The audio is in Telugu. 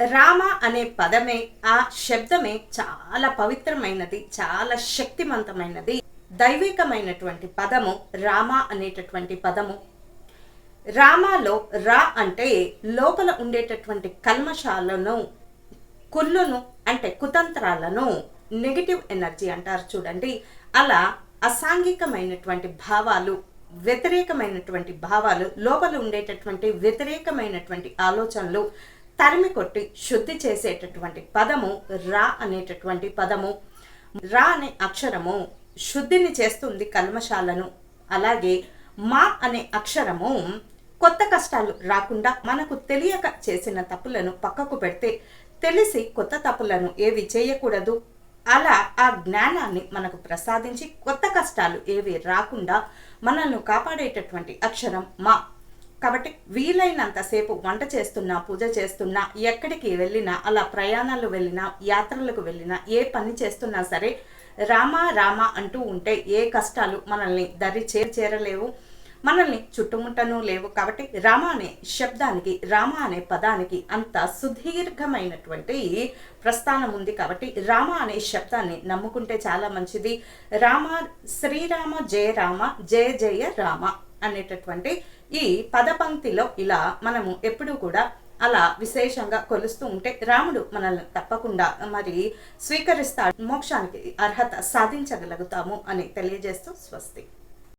రామ అనే పదమే ఆ శబ్దమే చాలా పవిత్రమైనది చాలా శక్తివంతమైనది దైవికమైనటువంటి పదము రామ అనేటటువంటి పదము. రామాలో రా అంటే లోపల ఉండేటటువంటి కల్మషాలను కుళ్ళును అంటే కుతంత్రాలను నెగిటివ్ ఎనర్జీ అంటారు చూడండి. అలా అసాంఘికమైనటువంటి భావాలు వ్యతిరేకమైనటువంటి భావాలు లోపల ఉండేటటువంటి వ్యతిరేకమైనటువంటి ఆలోచనలు తరిమి కొట్టి శుద్ధి చేసేటటువంటి పదము రా అనేటటువంటి పదము. రా అనే అక్షరము శుద్ధిని చేస్తుంది కల్మశాలను అలాగే మా అనే అక్షరము కొత్త కష్టాలు రాకుండా మనకు తెలియక చేసిన తప్పులను పక్కకు పెడితే తెలిసి కొత్త తప్పులను ఏవి చేయకూడదు? అలా ఆ జ్ఞానాన్ని మనకు ప్రసాదించి కొత్త కష్టాలు ఏవి రాకుండా మనల్ని కాపాడేటటువంటి అక్షరం మా. కాబట్టి వీలైనంతసేపు వంట చేస్తున్నా పూజ చేస్తున్నా ఎక్కడికి వెళ్ళినా అలా ప్రయాణాలు వెళ్ళినా యాత్రలకు వెళ్ళినా ఏ పని చేస్తున్నా సరే రామ రామ అంటూ ఉంటే ఏ కష్టాలు మనల్ని దరి చేర చేరలేవు. మనల్ని చుట్టుముట్టను లేవు. కాబట్టి రామ అనే శబ్దానికి రామ అనే పదానికి అంత సుదీర్ఘమైనటువంటి ప్రస్థానం ఉంది. కాబట్టి రామ అనే శబ్దాన్ని నమ్ముకుంటే చాలా మంచిది. రామ శ్రీరామ జయ రామ జయ జయ రామ. అనేటటువంటి ఈ పదపంక్తిలో ఇలా మనము ఎప్పుడూ కూడా అలా విశేషంగా కొలుస్తూ ఉంటే రాముడు మనల్ని తప్పకుండా మరి స్వీకరిస్తాడు. మోక్షానికి అర్హత సాధించగలుగుతాము అని తెలియజేస్తూ స్వస్తి.